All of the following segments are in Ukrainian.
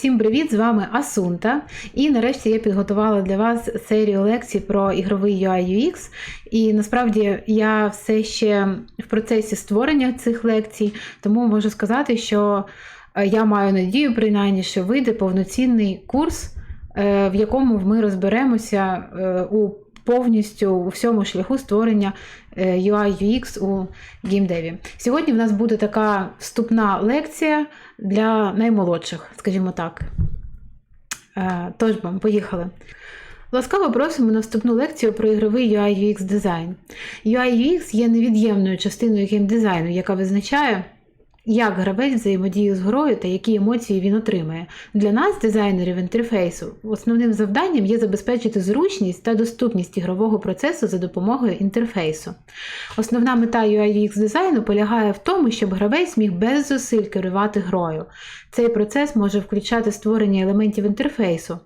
Всім привіт! З вами Асунта. І нарешті я підготувала для вас серію лекцій про ігровий UI UX. І насправді я все ще в процесі створення цих лекцій, тому можу сказати, що е, я маю надію, принаймні, що вийде повноцінний курс, е, в якому ми розберемося е, у повністю у всьому шляху створення UI UX у геймдеві. Сьогодні в нас буде така вступна лекція для наймолодших, скажімо так. Е, Тож бо, поїхали. Ласкаво просимо на вступну лекцію про ігровий UI UX дизайн. UI UX є невід'ємною частиною геймдизайну, яка визначає, як гравець взаємодіє з грою та які емоції він отримує. Для нас, дизайнерів інтерфейсу, основним завданням є забезпечити зручність та доступність ігрового процесу за допомогою інтерфейсу. Основна мета UI UX дизайну полягає в тому, щоб гравець міг без зусиль керувати грою. Цей процес може включати створення елементів інтерфейсу,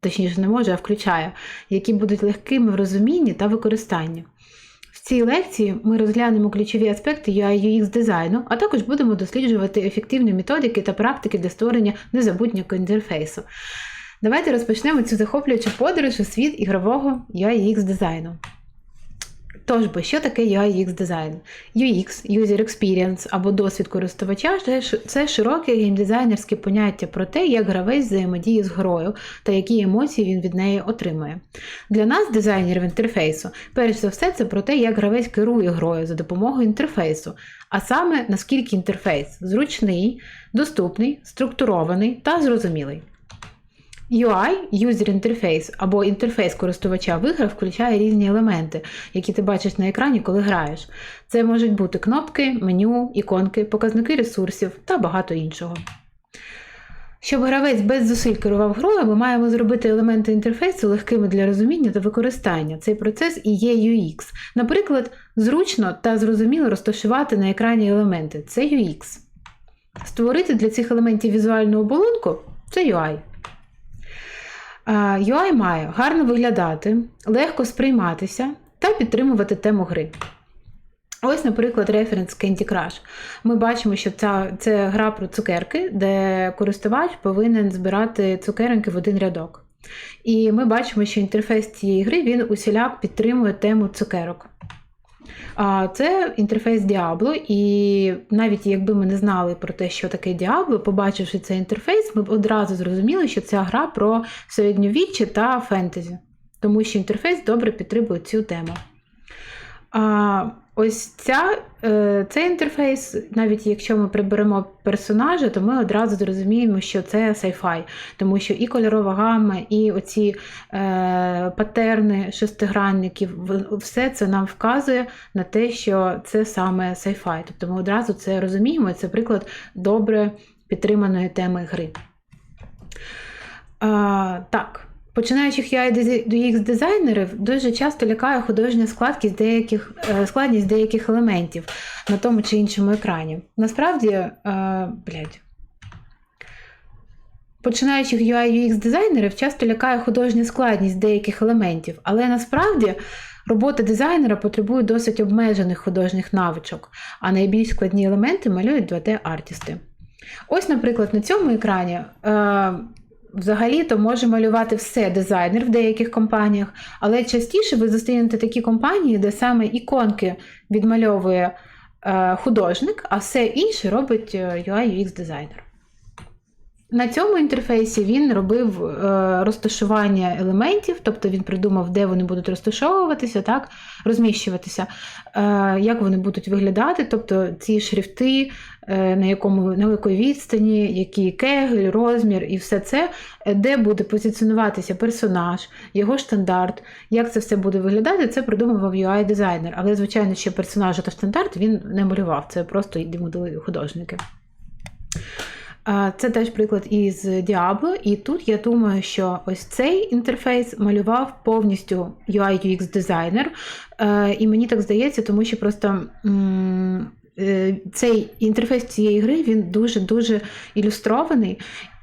точніше не може, а включає, які будуть легкими в розумінні та використанні. Цій лекції ми розглянемо ключові аспекти UI UX дизайну, а також будемо досліджувати ефективні методики та практики для створення незабутнього інтерфейсу. Давайте розпочнемо цю захоплюючу подорож у світ ігрового UI UX дизайну. Тож бо, що таке UI UX дизайн? UX User Experience або досвід користувача це широке геймдизайнерське поняття про те, як гравець взаємодіє з грою та які емоції він від неї отримує. Для нас, дизайнерів інтерфейсу, перш за все, це про те, як гравець керує грою за допомогою інтерфейсу, а саме наскільки інтерфейс зручний, доступний, структурований та зрозумілий. UI User Interface або інтерфейс користувача в іграх включає різні елементи, які ти бачиш на екрані, коли граєш. Це можуть бути кнопки, меню, іконки, показники ресурсів та багато іншого. Щоб гравець без зусиль керував грою, ми маємо зробити елементи інтерфейсу легкими для розуміння та використання. Цей процес і є UX. Наприклад, зручно та зрозуміло розташувати на екрані елементи це UX. Створити для цих елементів візуальну оболонку це UI. UI має гарно виглядати, легко сприйматися та підтримувати тему гри. Ось, наприклад, референс Candy Crush. Ми бачимо, що це, це гра про цукерки, де користувач повинен збирати цукеринки в один рядок. І ми бачимо, що інтерфейс цієї гри він усіляк підтримує тему цукерок. Це інтерфейс Diablo, і навіть якби ми не знали про те, що таке Diablo, побачивши цей інтерфейс, ми б одразу зрозуміли, що ця гра про середньовіччя та фентезі, тому що інтерфейс добре підтримує цю тему. Ось ця, е, цей інтерфейс, навіть якщо ми приберемо персонажа, то ми одразу зрозуміємо, що це sci-fi, тому що і кольорова гамма, і оці е, патерни шестигранників, все це нам вказує на те, що це саме sci-fi. Тобто ми одразу це розуміємо, це приклад добре підтриманої теми гри. А, Так. Починаючих UX дизайнерів дуже часто лякає художня складність деяких, е, складність деяких елементів на тому чи іншому екрані. Насправді, е, блядь, починаючих UI дизайнерів часто лякає художня складність деяких елементів, але насправді робота дизайнера потребує досить обмежених художніх навичок, а найбільш складні елементи малюють 2D-артісти. Ось, наприклад, на цьому екрані. Е, Взагалі-то може малювати все дизайнер в деяких компаніях, але частіше ви зустрінете такі компанії, де саме іконки відмальовує е, художник, а все інше робить е, UI UX дизайнер. На цьому інтерфейсі він робив е, розташування елементів, тобто він придумав, де вони будуть розташовуватися, так, розміщуватися, е, як вони будуть виглядати, тобто ці шрифти, е, на якому, на якій відстані, який кегель, розмір і все це, де буде позиціонуватися персонаж, його штандарт, як це все буде виглядати, це придумував UI-дизайнер. Але, звичайно, ще персонажа та штандарт він не малював, це просто модели художники. Це теж приклад із Diablo, і тут я думаю, що ось цей інтерфейс малював повністю UI UX дизайнер. І мені так здається, тому що просто е, цей інтерфейс цієї гри він дуже-дуже ілюстрований.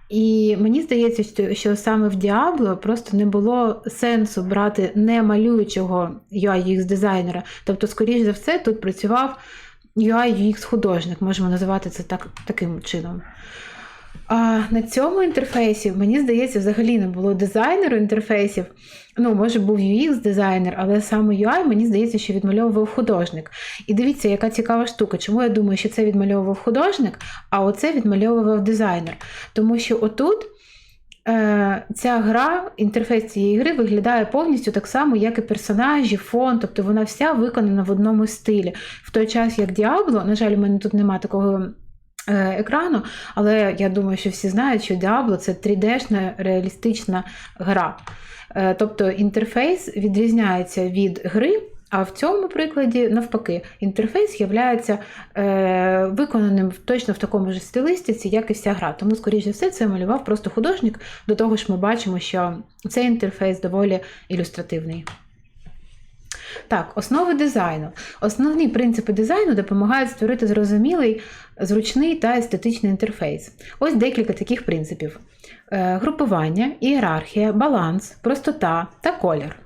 І мені здається, що, саме в Diablo просто не було сенсу брати не малюючого UI UX дизайнера. Тобто, скоріш за все, тут працював UI UX художник, можемо називати це так, таким чином. А на цьому інтерфейсі, мені здається, взагалі не було дизайнеру інтерфейсів. Ну, може, був UX-дизайнер, але саме UI, мені здається, що відмальовував художник. І дивіться, яка цікава штука. Чому я думаю, що це відмальовував художник, а оце відмальовував дизайнер. Тому що отут. Е, Ця гра, інтерфейс цієї гри виглядає повністю так само, як і персонажі, фон, тобто вона вся виконана в одному стилі. В той час, як Діабло, на жаль, у мене тут немає такого е, екрану, але я думаю, що всі знають, що Діабло це 3D-шна реалістична гра. Е, Тобто інтерфейс відрізняється від гри. А в цьому прикладі, навпаки, інтерфейс є е, виконаним точно в такому ж стилистиці, як і вся гра. Тому, скоріш за все, це малював просто художник. До того ж, ми бачимо, що цей інтерфейс доволі ілюстративний. Так, основи дизайну. Основні принципи дизайну допомагають створити зрозумілий, зручний та естетичний інтерфейс. Ось декілька таких принципів: Е, групування, ієрархія, баланс, простота та колір.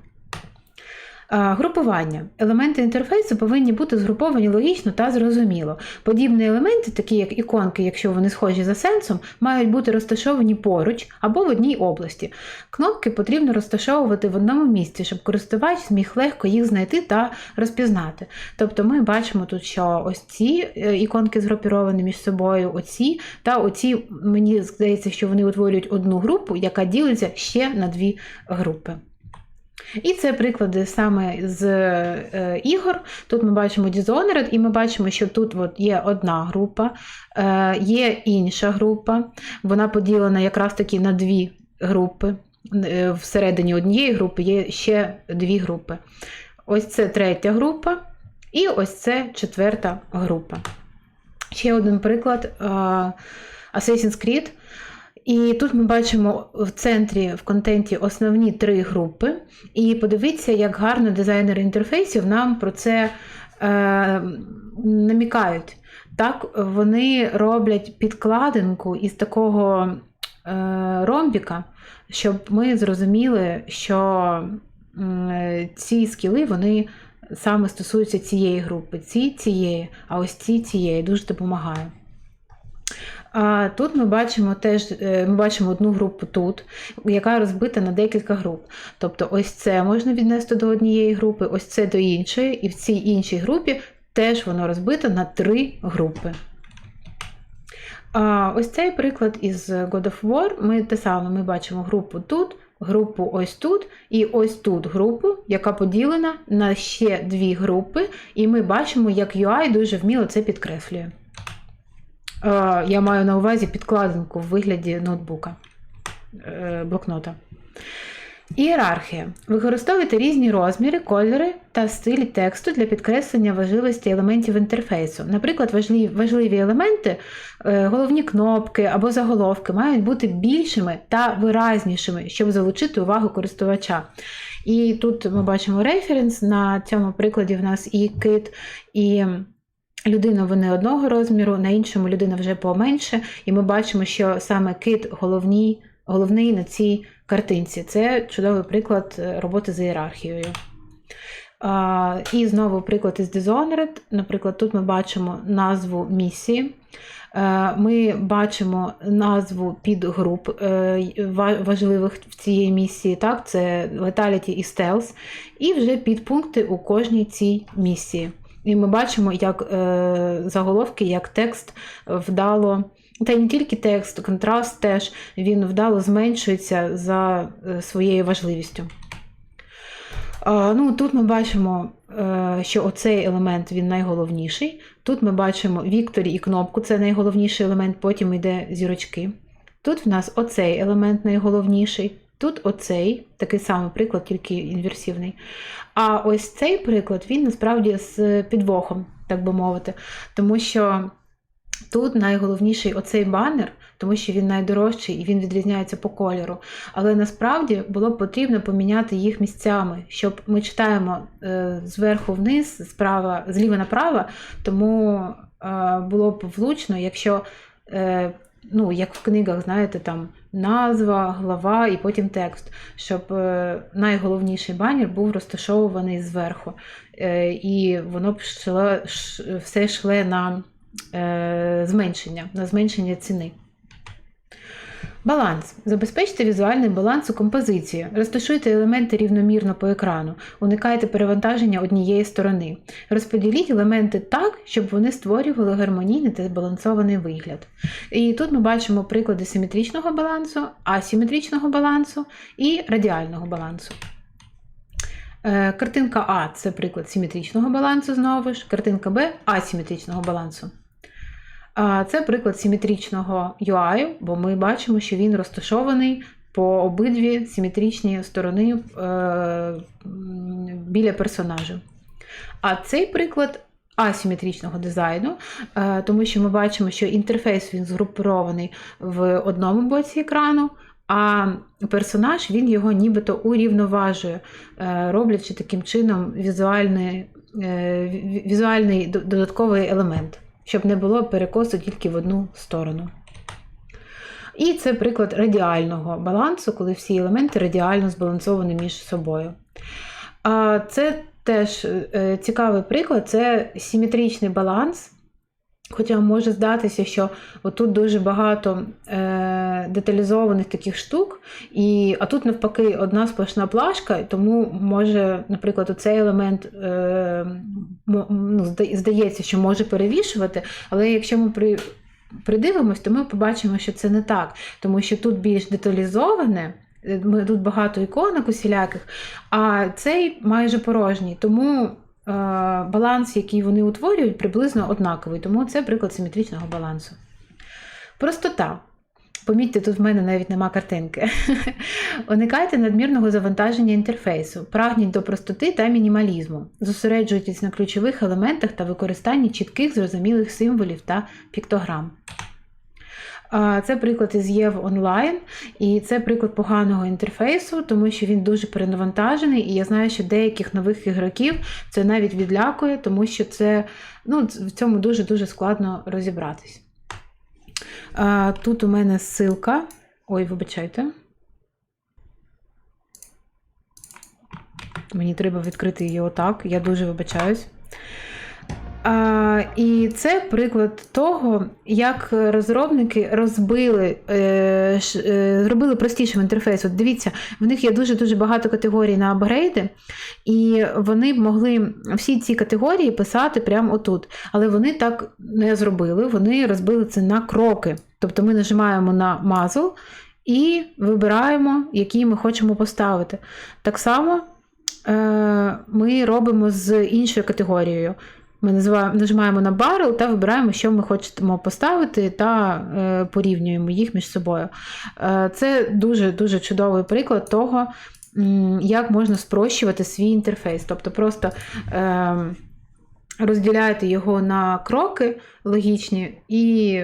Групування. Елементи інтерфейсу повинні бути згруповані логічно та зрозуміло. Подібні елементи, такі як іконки, якщо вони схожі за сенсом, мають бути розташовані поруч або в одній області. Кнопки потрібно розташовувати в одному місці, щоб користувач зміг легко їх знайти та розпізнати. Тобто ми бачимо тут, що ось ці е, іконки згрупіровані між собою, оці та оці, мені здається, що вони утворюють одну групу, яка ділиться ще на дві групи. І це приклади саме з е, ігор. Тут ми бачимо Dishonored, і ми бачимо, що тут от є одна група, е, є інша група. Вона поділена якраз таки на дві групи. Е, Всередині однієї групи є ще дві групи. Ось це третя група, і ось це четверта група. Ще один приклад е, Assassin's Creed. І тут ми бачимо в центрі в контенті основні три групи. І подивіться, як гарно дизайнери інтерфейсів нам про це е, намікають. Так, вони роблять підкладинку із такого е, ромбіка, щоб ми зрозуміли, що м, ці скіли вони саме стосуються цієї групи, ці цієї, а ось ці цієї дуже допомагає. А тут ми бачимо теж е, ми бачимо одну групу тут, яка розбита на декілька груп. Тобто, ось це можна віднести до однієї групи, ось це до іншої, і в цій іншій групі теж воно розбито на три групи. А ось цей приклад із God of War. Ми те саме ми бачимо групу тут, групу ось тут, і ось тут групу, яка поділена на ще дві групи, і ми бачимо, як UI дуже вміло це підкреслює. Е, Я маю на увазі підкладинку в вигляді ноутбука, е, блокнота. Ієрархія. Використовуйте різні розміри, кольори та стилі тексту для підкреслення важливості елементів інтерфейсу. Наприклад, важливі, елементи, е, головні кнопки або заголовки мають бути більшими та виразнішими, щоб залучити увагу користувача. І тут ми бачимо референс. На цьому прикладі в нас і кит, і Людина вони одного розміру, на іншому людина вже поменше, і ми бачимо, що саме кит головний, головний на цій картинці. Це чудовий приклад е, роботи з ієрархією. А, І знову приклад із Dishonored. Наприклад, тут ми бачимо назву місії. Е, Ми бачимо назву підгруп е, важливих в цієї місії. Так, це Lethality і Stealth, і вже підпункти у кожній цій місії. І ми бачимо, як е, заголовки, як текст вдало, та й не тільки текст, контраст теж він вдало зменшується за е, своєю важливістю. Ну, тут ми бачимо, е, що оцей елемент він найголовніший. Тут ми бачимо Вікторі і кнопку, це найголовніший елемент, потім йде зірочки. Тут в нас оцей елемент найголовніший. Тут оцей, такий самий приклад, тільки інверсивний. А ось цей приклад, він насправді з підвохом, так би мовити. Тому що тут найголовніший оцей банер, тому що він найдорожчий і він відрізняється по кольору. Але насправді було б потрібно поміняти їх місцями, щоб ми читаємо е, зверху вниз, справа, зліва направо, тому е, було б влучно, якщо. Ну, як в книгах, знаєте, там назва, глава і потім текст, щоб е, найголовніший банер був розташовуваний зверху. Е, і воно б шло все йшло на е, зменшення, на зменшення ціни. Баланс. Забезпечте візуальний баланс у композиції. Розташуйте елементи рівномірно по екрану. Уникайте перевантаження однієї сторони. Розподіліть елементи так, щоб вони створювали гармонійний та збалансований вигляд. І тут ми бачимо приклади симетричного балансу, асиметричного балансу і радіального балансу. Е, Картинка А це приклад симетричного балансу знову ж, картинка Б асиметричного балансу. Це приклад симетричного UI, бо ми бачимо, що він розташований по обидві симетричні сторони е, біля персонажа. А цей приклад асиметричного дизайну, е, тому що ми бачимо, що інтерфейс він згрупований в одному боці екрану, а персонаж він його нібито урівноважує, е, роблячи таким чином візуальний, візуальний додатковий елемент, щоб не було перекосу тільки в одну сторону. І це приклад радіального балансу, коли всі елементи радіально збалансовані між собою. А Це теж е, цікавий приклад, це симетричний баланс. Хоча може здатися, що отут дуже багато е, деталізованих таких штук, і, а тут навпаки одна сплошна плашка, тому може, наприклад, оцей елемент е, ну, здається, що може перевішувати, але якщо ми при, придивимось, то ми побачимо, що це не так, тому що тут більш деталізоване. е, тут багато іконок усіляких, а цей майже порожній. Тому баланс, який вони утворюють, приблизно однаковий. Тому це приклад симетричного балансу. Простота. Помітьте, тут в мене навіть нема картинки. Уникайте надмірного завантаження інтерфейсу, прагніть до простоти та мінімалізму. Зосереджуйтесь на ключових елементах та використанні чітких зрозумілих символів та піктограм. Це приклад із ЄВ онлайн, і це приклад поганого інтерфейсу, тому що він дуже перенавантажений, і я знаю, що деяких нових ігроків це навіть відлякує, тому що це ну, в цьому дуже-дуже складно розібратись. Тут у мене ссылка. Ой, вибачайте. Мені треба відкрити її отак. Я дуже вибачаюсь. І це приклад того, як розробники розбили, е, е, зробили простішим інтерфейс. От дивіться, в них є дуже-дуже багато категорій на апгрейди, і вони б могли всі ці категорії писати прямо отут. Але вони так не зробили, вони розбили це на кроки. Тобто ми нажимаємо на мазл і вибираємо, який ми хочемо поставити. Так само е, ми робимо з іншою категорією. Ми нажимаємо на барел та вибираємо, що ми хочемо поставити, та е, порівнюємо їх між собою. Е, це дуже-дуже чудовий приклад того, як можна спрощувати свій інтерфейс. Тобто просто е, розділяєте його на кроки логічні, і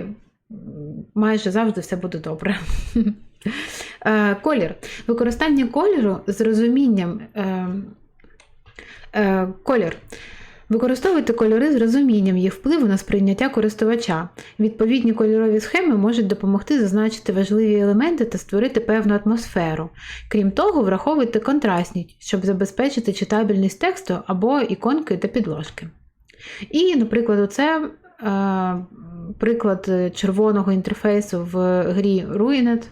майже завжди все буде добре. Колір. Використання кольору з розумінням. Колір. Використовуйте кольори з розумінням їх впливу на сприйняття користувача. Відповідні кольорові схеми можуть допомогти зазначити важливі елементи та створити певну атмосферу. Крім того, враховуйте контрастність, щоб забезпечити читабельність тексту або іконки та підложки. І, наприклад, оце е, приклад червоного інтерфейсу в грі Ruined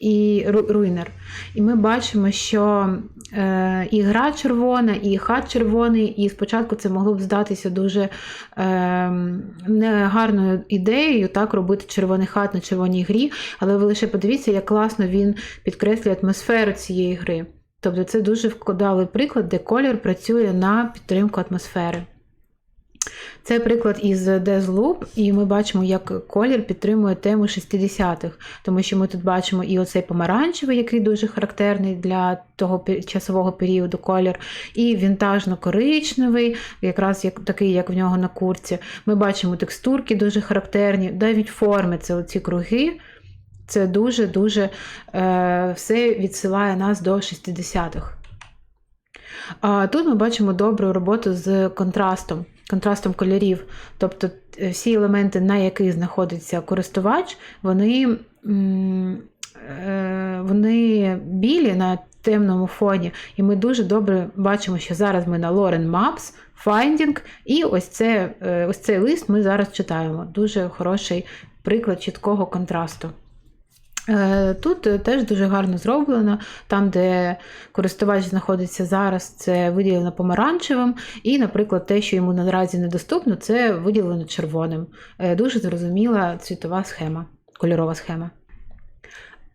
і Ruiner. І ми бачимо, що е, і гра червона, і хат червоний, і спочатку це могло б здатися дуже е, негарною ідеєю так робити червоний хат на червоній грі, але ви лише подивіться, як класно він підкреслює атмосферу цієї гри. Тобто це дуже вкладалий приклад, де колір працює на підтримку атмосфери. Це приклад із Deathloop, і ми бачимо, як колір підтримує тему 60-х, тому що ми тут бачимо і оцей помаранчевий, який дуже характерний для того часового періоду колір, і вінтажно-коричневий, якраз як такий, як в нього на курці. Ми бачимо текстурки дуже характерні, навіть форми це оці круги. Це дуже-дуже е, все відсилає нас до 60-х. А тут ми бачимо добру роботу з контрастом, контрастом кольорів. Тобто е, всі елементи, на яких знаходиться користувач, вони, е, вони білі на темному фоні. І ми дуже добре бачимо, що зараз ми на Lauren Maps, Finding, і ось, це, е, ось цей лист ми зараз читаємо. Дуже хороший приклад чіткого контрасту. Е, Тут е, теж дуже гарно зроблено. Там, де користувач знаходиться зараз, це виділено помаранчевим, і, наприклад, те, що йому наразі недоступно, це виділено червоним. Е, Дуже зрозуміла цвітова схема, кольорова схема.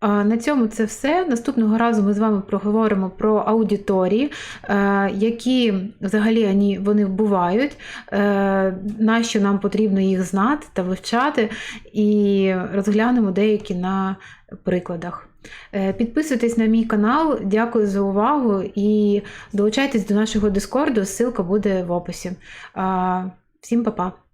На цьому це все. Наступного разу ми з вами проговоримо про аудиторії, е, які взагалі вони, вони бувають, е, на що нам потрібно їх знати та вивчати, і розглянемо деякі на прикладах. Е, Підписуйтесь на мій канал, дякую за увагу і долучайтесь до нашого дискорду, ссылка буде в описі. Всім па-па!